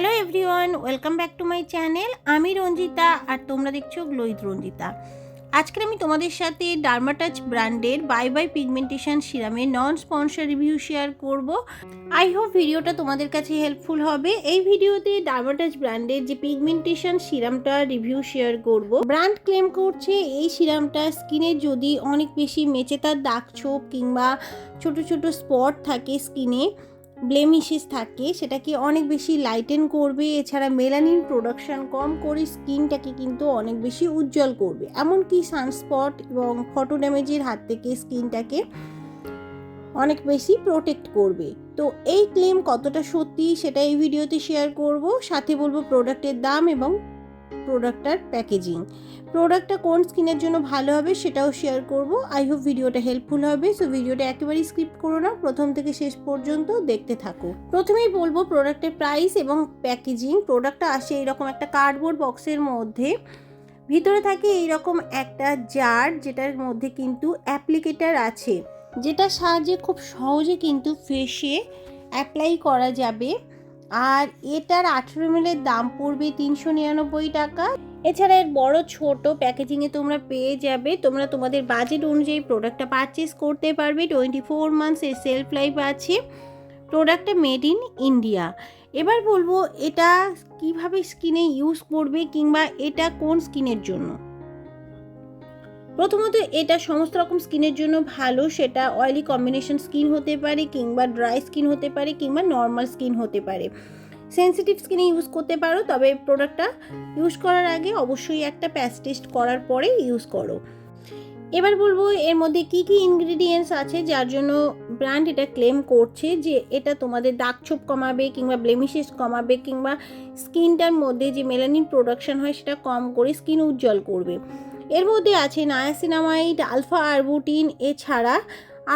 Hello everyone, welcome back to my channel. আমি রঞ্জিতা আর তোমরা দেখছ গ্লোইত রঞ্জিতা। আজকে আমি তোমাদের সাথে ডার্মাটাচ ব্র্যান্ডের বাই বাই পিগমেন্টেশন সিরামের নন স্পন্সর রিভিউ শেয়ার করব। আই হোপ ভিডিওটা তোমাদের কাছে হেল্পফুল হবে। এই ভিডিওতে ডার্মাটাচ ব্র্যান্ডের যে পিগমেন্টেশন সিরামটা রিভিউ শেয়ার করব, ব্র্যান্ড ক্লেম করছে এই সিরামটা স্কিনে যদি অনেক বেশি মেচেতার দাগ ছোপ কিংবা ছোট ছোট স্পট থাকে স্কিনে ব্লেমিশেস থাকে, সেটাকে অনেক বেশি লাইটেন করবে। এছাড়া মেলানিন প্রোডাকশান কম করে স্কিনটাকে কিন্তু অনেক বেশি উজ্জ্বল করবে। এমনকি সানস্পট এবং ফটো ড্যামেজের হাত থেকে স্কিনটাকে অনেক বেশি প্রোটেক্ট করবে। তো এই ক্লেম কতটা সত্যি সেটা এই ভিডিওতে শেয়ার করব। সাথে বলব প্রোডাক্টের দাম এবং প্রোডাক্টটার প্যাকেজিং প্রোডাক্টটা কোন স্কিনের জন্য ভালো হবে সেটাও শেয়ার করব। আই হোপ ভিডিওটা হেল্পফুল হবে। সো ভিডিওটা একেবারেই স্কিপ করো না। প্রথম থেকে শেষ পর্যন্ত দেখতে থাকো। প্রথমেই বলব প্রোডাক্টের প্রাইস এবং প্যাকেজিং প্রোডাক্টটা আসে এরকম একটা কার্ডবোর্ড বক্সের মধ্যে। ভিতরে থাকে এইরকম একটা জার যেটার মধ্যে কিন্তু অ্যাপ্লিকেটার আছে। যেটার সাহায্যে খুব সহজে কিন্তু ফেসে অ্যাপ্লাই করা যাবে। আর এটার আঠেরো এমএলের দাম পড়বে তিনশো নিরানব্বই টাকা। এছাড়া এর বড় ছোট প্যাকেজিংয়ে তোমরা পেয়ে যাবে, তোমরা তোমাদের বাজেট অনুযায়ী প্রোডাক্টটা পারচেস করতে পারবে। টোয়েন্টি ফোর মান্থস এর সেলফ লাইফ আছে। প্রোডাক্টটা মেড ইন ইন্ডিয়া এবার বলব, এটা কীভাবে স্কিনে ইউজ করবে কিংবা এটা কোন স্কিনের জন্য? প্রথমত, এটা সমস্ত রকম স্কিনের জন্য ভালো। সেটা অয়েলি কম্বিনেশন স্কিন হতে পারে কিংবা ড্রাই স্কিন হতে পারে কিংবা নর্মাল স্কিন হতে পারে। সেন্সিটিভ স্কিনে ইউজ করতে পারো, তবে প্রোডাক্টটা ইউজ করার আগে অবশ্যই একটা প্যাচ টেস্ট করার পরে ইউজ করো। এবার বলব, এর মধ্যে কি কি ইনগ্রিডিয়েন্টস আছে যার জন্য ব্র্যান্ড এটা ক্লেম করছে যে এটা তোমাদের দাগ ছোপ কমাবে কিংবা ব্লেমিশেস কমাবে কিংবা স্কিনটার মধ্যে যে মেলানিন প্রোডাকশন হয় সেটা কম করে স্কিন উজ্জ্বল করবে। এর মধ্যে আছে নায়াসিনামাইড, আলফা আরবুটিন, এছাড়া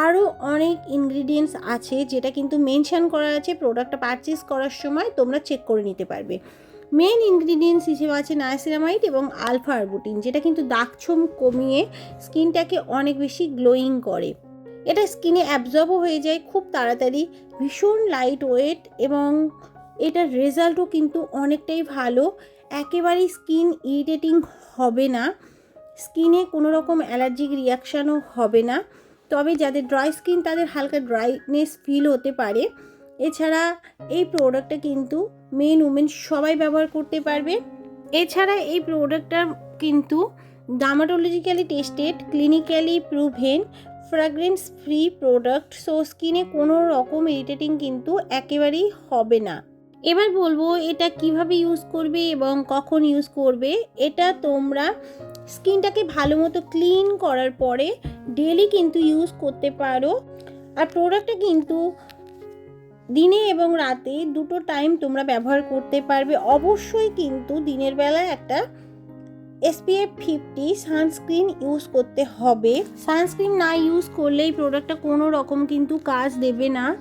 আরও অনেক ইনগ্রিডিয়েন্টস আছে যেটা কিন্তু মেনশান করা আছে প্রোডাক্টটা পারচেস করার সময় তোমরা চেক করে নিতে পারবে। মেন ইনগ্রিডিয়েন্টস হিসেবে আছে নায়াসিনামাইড এবং আলফা আরবুটিন, যেটা কিন্তু দাগছোম কমিয়ে স্কিনটাকে অনেক বেশি গ্লোয়িং করে। এটা স্কিনে অ্যাবজর্বও হয়ে যায়, খুব তাড়াতাড়ি, ভীষণ লাইট ওয়েট এবং এটার রেজাল্টও কিন্তু অনেকটাই ভালো। একেবারেই স্কিন ইরিটেটিং হবে না। স্কিনে কোনো রকম অ্যালার্জিক রিয়াকশানও হবে না। তবে যাদের ড্রাই স্কিন, তাদের হালকা ড্রাইনেস ফিল হতে পারে। এছাড়া এই প্রোডাক্টটা কিন্তু মেন উমেন সবাই ব্যবহার করতে পারবে। এছাড়া এই প্রোডাক্টটা কিন্তু dermatologically tested, clinically proven fragrance free product. So, স্কিনে কোনো রকম ইরিটেটিং কিন্তু একেবারেই হবে না। এবার বলব, এটা কীভাবে ইউজ করবে এবং কখন ইউজ করবে, এটা তোমরা স্কিনটাকে ভালো মতো ক্লিন করার পরে ডেলি কিন্তু ইউজ করতে পারো। আর প্রোডাক্টটা কিন্তু দিনে এবং রাতে দুটো টাইম তোমরা ব্যবহার করতে পারবে। অবশ্যই কিন্তু দিনের বেলায় একটা এসপিএফ ফিফটি সানস্ক্রিন ইউজ করতে হবে। সানস্ক্রিন না ইউজ করলে এই প্রোডাক্টটা কোনো রকম কিন্তু কাজ দেবে না।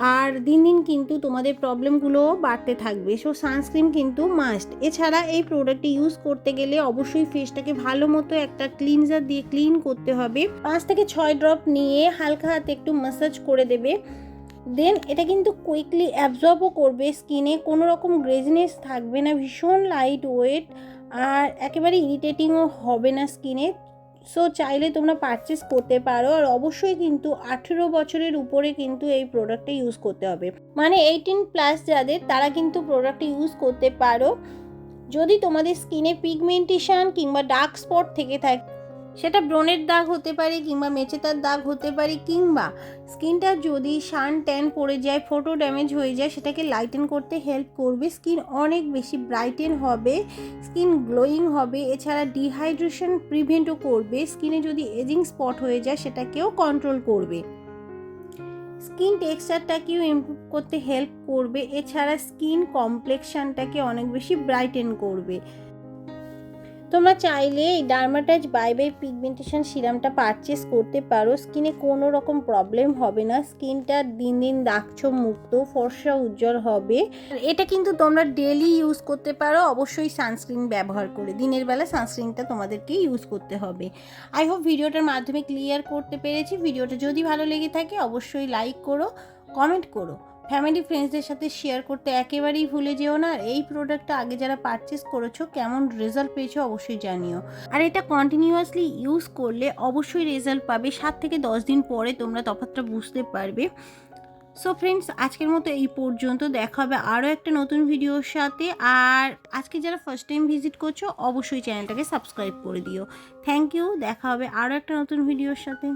আর দিন দিন কিন্তু তোমাদের প্রবলেমগুলো বাড়তে থাকবে। সো সানস্ক্রিন কিন্তু মাস্ট এছাড়া এই প্রোডাক্টটি ইউজ করতে গেলে অবশ্যই ফেসটাকে ভালো মতো একটা ক্লিনজার দিয়ে ক্লিন করতে হবে। পাঁচ থেকে ছয় ড্রপ নিয়ে হালকা হাতে একটু ম্যাসাজ করে দেবে। দেন এটা কিন্তু কুইকলি অ্যাবজর্বও করবে স্কিনে কোনো রকম গ্রেজনেস থাকবে না, ভীষণ লাইট ওয়েট আর একেবারে ইরিটেটিংও হবে না স্কিনে সো চাইলে তোমরা পারচেস করতে পারো আর অবশ্যই কিন্তু আঠেরো বছরের উপরে কিন্তু এই প্রোডাক্টটা ইউজ করতে হবে। মানে এইটিন প্লাস যাদের, তারা কিন্তু প্রোডাক্টটা ইউজ করতে পারো। যদি তোমাদের স্কিনে পিগমেন্টেশন কিংবা ডার্ক স্পট থেকে থাকে সেটা ব্রণের দাগ হতে পারে কিংবা মেচেতার দাগ হতে পারে কিংবা স্কিনটা যদি সান ট্যান পড়ে যায়, ফটো ড্যামেজ হয়ে যায়, সেটাকে লাইটেন করতে হেল্প করবে। স্কিন অনেক বেশি ব্রাইটেন হবে, স্কিন গ্লোয়িং হবে, এছাড়া ডিহাইড্রেশন প্রিভেন্টও করবে। স্কিনে যদি এজিং স্পট হয়ে যায়, সেটাকেও কন্ট্রোল করবে। স্কিন টেক্সচারটাকেও ইমপ্রুভ করতে হেল্প করবে, এছাড়া স্কিন কমপ্লেকশনটাকে অনেক বেশি ব্রাইটেন করবে। তোমরা চাইলে এই ডার্মাটাচ বাই বাই পিগমেন্টেশন সিরামটা পারচেস করতে পারো। স্কিনে কোনো রকম প্রবলেম হবে না। স্কিনটা দিন দিন দাগছোপ মুক্ত, ফর্সা, উজ্জ্বল হবে। এটা কিন্তু তোমরা ডেলি ইউজ করতে পারো। অবশ্যই সানস্ক্রিন ব্যবহার করে। দিনের বেলা সানস্ক্রিনটা তোমাদেরকে ইউজ করতে হবে। আই হোপ ভিডিওটার মাধ্যমে ক্লিয়ার করতে পেরেছি। ভিডিওটা যদি ভালো লেগে থাকে, অবশ্যই লাইক করো কমেন্ট করো। ফ্যামিলি ফ্রেন্ডসদের সাথে শেয়ার করতে একেবারেই ভুলে যেও না। আর এই প্রোডাক্টটা আগে যারা পারচেস করেছ, কেমন রেজাল্ট পেয়েছ অবশ্যই জানিও। আর এটা কন্টিনিউয়াসলি ইউজ করলে অবশ্যই রেজাল্ট পাবে। সাত থেকে দশ দিন পরে তোমরা তফাৎটা বুঝতে পারবে। সো ফ্রেন্ডস আজকের মতো এই পর্যন্ত। দেখা হবে আরও একটা নতুন ভিডিওর সাথে। আর আজকে যারা ফার্স্ট টাইম ভিজিট করছ, অবশ্যই চ্যানেলটাকে সাবস্ক্রাইব করে দিও। থ্যাংক ইউ দেখা হবে আরও একটা নতুন ভিডিওর সাথে।